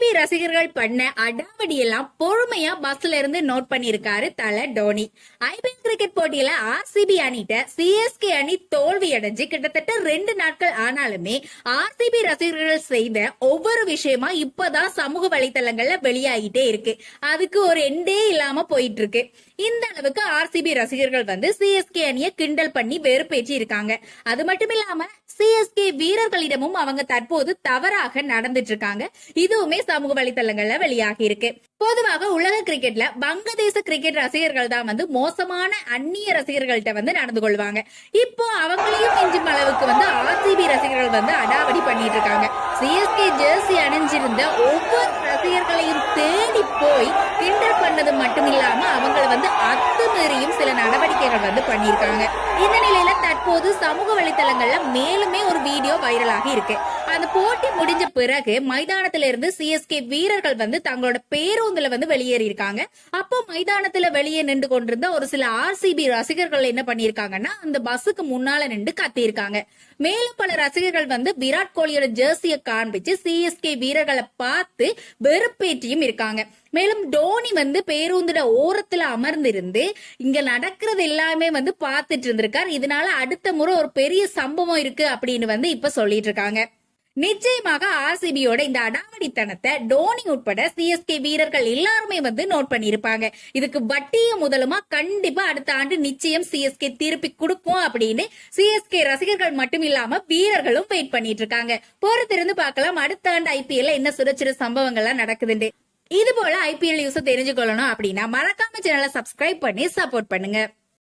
RCB ரசிகர்கள் பண்ண அடாவடி எல்லாம் பொறுமையா பஸ்ல இருந்து நோட் பண்ணிருக்காரு தல டோனி. ஐபிஎல் கிரிக்கெட் போட்டியில ஆர்சிபி அணிட்ட சிஎஸ்கே அணி தோல்வி அடைஞ்சு கிட்டத்தட்ட ரெண்டு நாட்கள் ஆனாலுமே ஆர்சிபி ரசிகர்கள் செய்த ஒவ்வொரு விஷயமா இப்பதான் சமூக வலைதளங்கள்ல வெளியாகிட்டே இருக்கு. அதுக்கு ஒரு எண்டே இல்லாம போயிட்டு இருக்கு இந்த அளவுக்கு ஆர்சிபி ரசிகர்கள் வந்து சிஎஸ்கே அணியை கிண்டல் பண்ணி வெறுப்பேற்றி இருக்காங்க. அது மட்டும் இல்லாம சிஎஸ்கே வீரர்களிடமும் அவங்க தற்போது தவறாக நடந்துட்டு இருக்காங்க. இதுவுமே சமூக வலைதளங்கள்ல வெளியாகி இருக்கு. பொதுவாக உலக கிரிக்கெட்ல வங்கதேச கிரிக்கெட் ரசிகர்கள் தான் வந்து மோசமான அந்நிய ரசிகர்கள்ட்ட வந்து நடந்து கொள்வாங்க. இப்போ அவங்களையும் மிஞ்சும் அளவுக்கு வந்து ஆர்சிபி ரசிகர்கள் வந்து அடாவடி பண்ணிட்டு இருக்காங்க. சிஎஸ்கே ஜெர்சி அணிஞ்சிருந்த ஒவ்வொரு ரசிகர்களையும் தேடி போய் கிண்டல் பண்ணது மட்டும் இல்லாம அவங்கள வந்து அத்துமீறியும் சில நடவடிக்கைகள் வந்து பண்ணியிருக்காங்க. இந்த நிலையில தற்போது சமூக வலைத்தளங்கள்ல மேலுமே ஒரு வீடியோ வைரலாகி இருக்கு. அந்த போட்டி முடிஞ்ச பிறகு மைதானத்துல இருந்து சிஎஸ்கே வீரர்கள் வந்து தங்களோட பேருந்துல வந்து வெளியேறி இருக்காங்க அப்போ மைதானத்துல வெளியே நின்று கொண்டிருந்த ஒரு சில ஆர்சிபி ரசிகர்கள் என்ன பண்ணிருக்காங்கன்னா அந்த பஸ்ஸுக்கு முன்னால நின்று கத்தியிருக்காங்க. மேலும் பல ரசிகர்கள் வந்து விராட் கோலியோட ஜெர்சியை காண்பிச்சு சிஎஸ்கே வீரர்களை பார்த்து வெறுப்பேற்றியும் இருக்காங்க. மேலும் டோனி வந்து பேருந்துட ஓரத்துல அமர்ந்திருந்து இங்க நடக்கிறது எல்லாமே வந்து பார்த்துட்டு இருந்திருக்கார். இதனால அடுத்த முறை ஒரு பெரிய சம்பவம் இருக்கு அப்படின்னு வந்து இப்ப சொல்லிட்டு இருக்காங்க. நிச்சயமாக ஆர்சிபியோட இந்த அடாவடித்தனத்தை டோனி உட்பட சிஎஸ்கே வீரர்கள் எல்லாருமே வந்து நோட் பண்ணியிருப்பாங்க. இதுக்கு வட்டிய முதலுமா கண்டிப்பா அடுத்த ஆண்டு நிச்சயம் சிஎஸ்கே திருப்பி கொடுக்கும் அப்படின்னு சிஎஸ்கே ரசிகர்கள் மட்டும் இல்லாம வீரர்களும் வெயிட் பண்ணிட்டு இருக்காங்க பொறுத்திருந்து பார்க்கலாம். அடுத்த ஆண்டு ஐபிஎல்ல என்ன சுடச்சுட சம்பவங்கள்லாம் நடக்குதுண்டு இது போல ஐபிஎல் நியூஸ் தெரிஞ்சுக்கொள்ளணும் அப்படின்னா மறக்காம சேனலை சப்ஸ்கிரைப் பண்ணி சப்போர்ட் பண்ணுங்க.